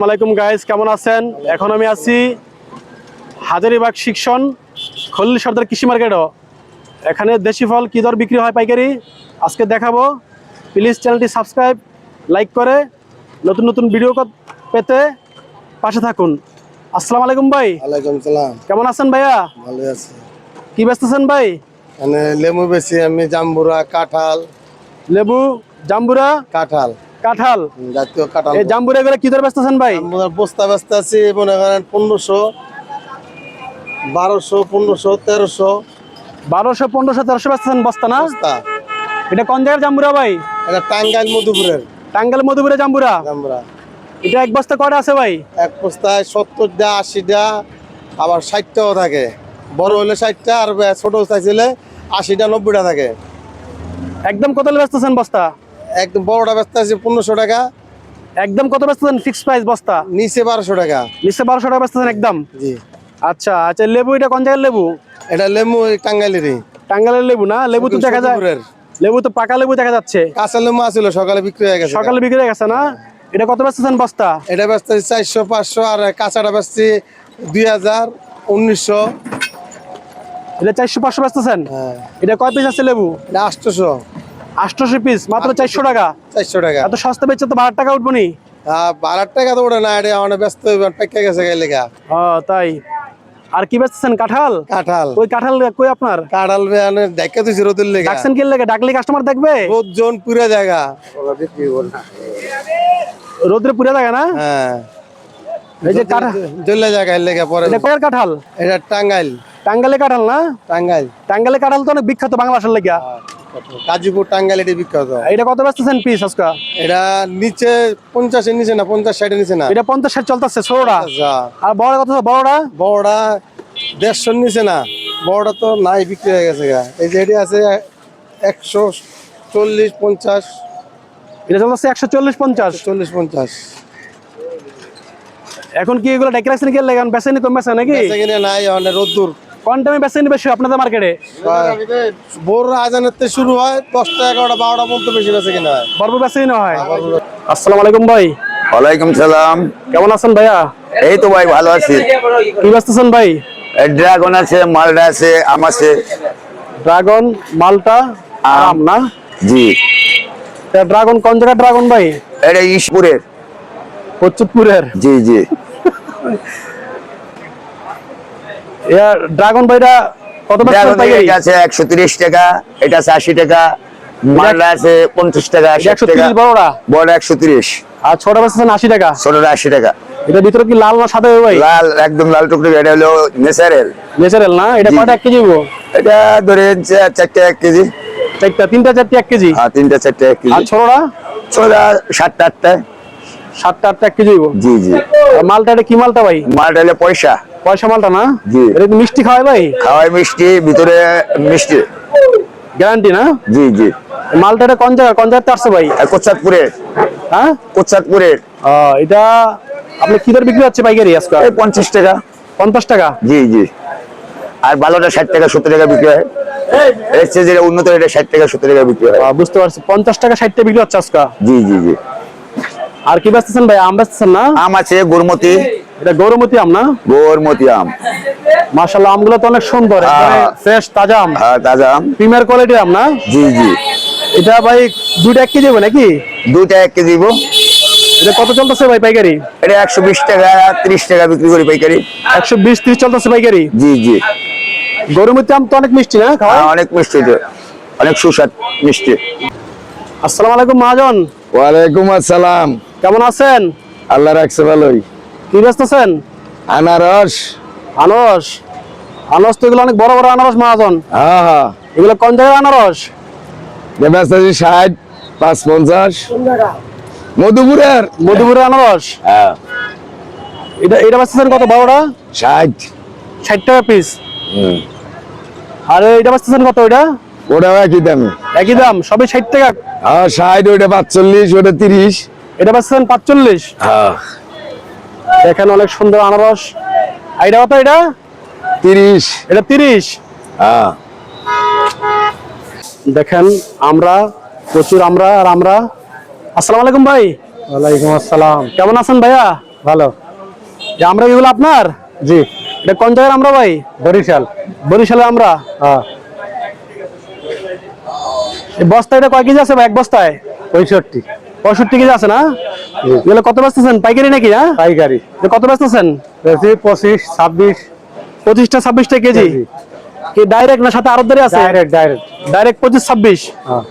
আসসালামাইকুম গাইজ কেমন আছেন? এখন আমি আছি হাজারিবাগ শিক্ষণ খল্লি সর্দার কৃষি মার্কেটও। এখানে দেশি ফল কী দর বিক্রি হয় পাইকারি? আজকে দেখাবো। প্লিজ চ্যানেলটি সাবস্ক্রাইব লাইক করে নতুন নতুন ভিডিও পেতে পাশে থাকুন। আসসালামু আলাইকুম ভাই। ওয়ালাইকুম সালাম। কেমন আছেন ভাইয়া? ভালো আছি। কি ব্যস্তেছেন ভাই? মানে লেবু বেশি আমি জাম্বুরা কাঁঠাল। লেবু জাম্বুরা? কাঁঠাল। কাঁঠাল? জাতীয় কাঁঠাল। এই জাম্বুরা এগুলো কি দর ব্যস্তেছেন ভাই? বস্তা ব্যস্ত আছি মনে করেন পনেরোশো বারোশো পনেরোশো তেরোশো। বারোশো পনেরোশো তেরোশো ব্যস্তেছেন বস্তা না? এটা কোন জায়গার জাম্বুরা ভাই? এটা টাঙ্গাইল মধুপুরের। টাঙ্গাল মধুপুরে জাম্বুরা? জাম্বুরা। এটা এক বস্তা কয়টা আছে ভাই? এক বস্তায় সত্তরটা আশিটা আবার ষাটটাও থাকে। বড় হলে ষাটটা আর ছোট চাইছিলে আশিটা নব্বইটা থাকে। একদম কত বেচতেছেন বস্তা? একদম বড়টা ব্যস্ত আছে পনেরোশো টাকা। একদম কত বেচতেছেন ফিক্সড প্রাইস বস্তা? নিচে বারোশো টাকা। নিচে বারোশো টাকা বেচতেছেন একদম? জি। আচ্ছা আচ্ছা লেবু এটা কোন জায়গার লেবু? এটা লেবু টাঙ্গাইলেরই। টাঙ্গালের লেবু না? লেবু তো দেখা যায়। লেবু তো পাকা লেবু দেখা যাচ্ছে। কাঁচা লেবু আছিল সকালে বিক্রি হয়ে গেছে। সকালে বিক্রি হয়ে গেছে না? এটা কত বেচতেছেন বস্তা? এটা বেচতে চারশো পাঁচশো আর কাঁচাটা বেচছি দুই হাজার উনিশশো। এটা চারশো পাঁচশো বেচতেছেন হ্যাঁ। এটা কয় পিস আছে লেবু? এটা আটশোশো। আটশোশো পিস মাত্র চারশো টাকা। চারশো টাকা। এত সস্তা বেচছে তো বারো টাকা উঠবো নি? বারো টাকা তো ওটা না এটা আমার ব্যস্ত পেকে গেছে গেলে গা ও তাই। আর কি বেচতেছেন কাঁঠাল? কাঁঠাল। ওই কাঁঠাল কই আপনার? কাঁঠাল বেয়ানে দেখে তুই রোদের লেগা। ডাকছেন কি লেগে? ডাকলে কাস্টমার দেখবে? রোদ জন পুরা জায়গা। রোদ্রে পুড়ে থাকে না? হ্যাঁ। এই যে কাঁঠাল জ্বলে জায়গা এর লেগে পরে। এটা কাঁঠাল? এটা টাঙ্গাইল। টাঙ্গালে কাঁঠাল না? টাঙ্গাইল। টাঙ্গালে কাঁঠাল তো অনেক বিখ্যাত বাংলাদেশের লেগা কাজীপুর টাঙ্গাইল এটি বিখ্যাত। এটা কত বেচতেছেন পিস আজকে? এটা নিচে পঞ্চাশের নিচে না পঞ্চাশ ষাটের নিচে না? এটা পঞ্চাশ ষাট চলতেছে আচ্ছা আর বড় কত বড়টা? বড়টা দেড়শোর নিচে না। বড়টা তো নাই বিক্রি হয়ে গেছে গা। এই যে এটি আছে একশো চল্লিশ পঞ্চাশ। এটা চলতেছে একশো চল্লিশ পঞ্চাশ। চল্লিশ পঞ্চাশ। এখন কি এগুলো ডেকে রাখছেন কি? লেগান বেচেনি কম বেচে নাকি? নাই রোদ্দুর। কোন টাইমে বেচেনি বেশি আপনাদের মার্কেটে ভোর আজানের থেকে শুরু হয় দশটা এগারোটা বারোটা পর্যন্ত বেশি বেচা কিনা হয়। বর্ব বেচেনি না হয়? আসসালামু আলাইকুম ভাই। ওয়ালাইকুম সালাম। কেমন আছেন ভাইয়া? এই তো ভাই ভালো আছি। কি বেচতেছেন ভাই? ড্রাগন আছে মালটা আছে আম আছে। ড্রাগন মালটা আম। না? জি। ড্রাগন কোন জায়গার ড্রাগন ভাই? এটা ইসপুরের কচ্চুপুরের জি জি। ড্রাগন ভাইটা কত এটা আছে একশো তিরিশ টাকা এটা আছে আশি টাকা মালটা আছে পঞ্চাশ টাকা ষাট একশো টাকা তিরিশ বড়টা বড় একশো তিরিশ। আর ছোট বেচতেছেন আশি টাকা? ছোটটা আশি টাকা। এটার ভিতরে কি লাল না সাদা ভাই? লাল একদম লাল টুকরো এটা হলো ন্যাচারাল ন্যাচারাল না? এটা। কয়টা এক কেজি এটা ধরেন চা- চারটে এক কেজি। চারটা তিনটা চারটে এক কেজি? আর তিনটা চারটে এক কেজি। আর ছোটটা ছোটটা সাতটা আটটা। সাতটা আটটা এক কেজি জি জি। মালটা এটা কি মালটা ভাই? মালটা হলো পয়সা। পয়সা মালটা না? জি। এটা কি মিষ্টি খাওয়াই ভাই? খাওয়াই মিষ্টি ভিতরে মিষ্টি। গ্যারান্টি না? জি জি। এই মালটা এটা কোন জায়গা কোন জায়গাতে আসছে ভাই? আর কোচাতপুরের হ্যাঁ? কোচাতপুরের আহ, এটা আপনি কি দর বিক্রি হচ্ছে পাইকারি আজকে? এই পঞ্চাশ টাকা। পঞ্চাশ টাকা? জি জি। আর ভালোটা ষাট টাকা সত্তর টাকা বিক্রি হয়। এর চেয়ে যেটা উন্নত এটা ষাট টাকা সত্তর টাকা বিক্রি হয়। বুঝতে পারছি। পঞ্চাশ টাকা ষাট টাকা বিক্রি হচ্ছে আজকে? জি জি জি। আর কি বেচতেছেন ভাই? আম বেচতেছেন না? আম আছে গোরমতি। এটা গৌরমতি আম না? গোরমতি আম। মাশাল্লাহ আমগুলো তো অনেক সুন্দর হ্যাঁ। ফ্রেশ তাজা আম। আর তাজা আম। প্রিমিয়ার কোয়ালিটির আম না? জি জি। এটা ভাই দুইটা এক কেজি হবে নাকি? দুইটা এক কেজি দিব এটা কত চলতেছে ভাই পাইকারি? এটা একশো বিশ টাকা ত্রিশ টাকা বিক্রি করি পাইকারি। একশো বিশ ত্রিশ চলতেছে পাইকারি? জি জি। গরুমতি আম তো অনেক মিষ্টি না খাওয়া আর অনেক মিষ্টি এটা। অনেক সুস্বাদ মিষ্টি। আসসালামু আলাইকুম মহাজন। ওয়ালাইকুম আসসালাম। কেমন আছেন? আল্লাহ রাখছে ভালোই। কি ব্যস্তছেন আনারস। আনারস? আনারস তো এগুলো অনেক বড় বড় আনারস মহাজন। হ্যাঁ হ্যাঁ এগুলো কোন জায়গার আনারস? ষাট পাঁচ পঞ্চাশ মধুপুরের। মধুপুরের আনারস? হ্যাঁ। এটা এটা বেচতেছেন কত বড়টা? ষাট। ষাট টাকা পিস আর এটা বেচতেছেন কত ওইটা ওটা একই দামি। একই দাম সবই ষাট টাকা। হ্যাঁ ষাট ওটা পাঁচচল্লিশ ওটা তিরিশ। এটা বেচতেছেন পাঁচচল্লিশ? হ্যাঁ। দেখেন অনেক সুন্দর আনারস। এটা কত এটা? তিরিশ। এটা তিরিশ? হ্যাঁ। দেখেন আমরা প্রচুর আমরা আর আমরা। আসসালামু আলাইকুম ভাই। ওয়ালাইকুম আসসালাম। কেমন আছেন ভাইয়া? ভালো। যে আমরা এগুলো আপনার? জি। এটা কোন জায়গার আমরা ভাই? বরিশাল। বরিশালে আমরা? হ্যাঁ। এই বস্তা এটা কয় কেজি আছে ভাই এক বস্তায়? পঁয়ষট্টি। পঁয়ষট্টি কেজি আছে না। এগুলো কত বেচতেছেন? পাইকারি নাকি হ্যাঁ? পাইকারি। কত বেচতেছেন? পঁচিশ ছাব্বিশ। পঁচিশটা ছাব্বিশটা কেজি? কেজি। কি ডাইরেক্ট না সাথে আরও আছে? ডাইরেক্ট ডাইরেক্ট ডাইরেক্ট পঁচিশ ছাব্বিশ? হ্যাঁ।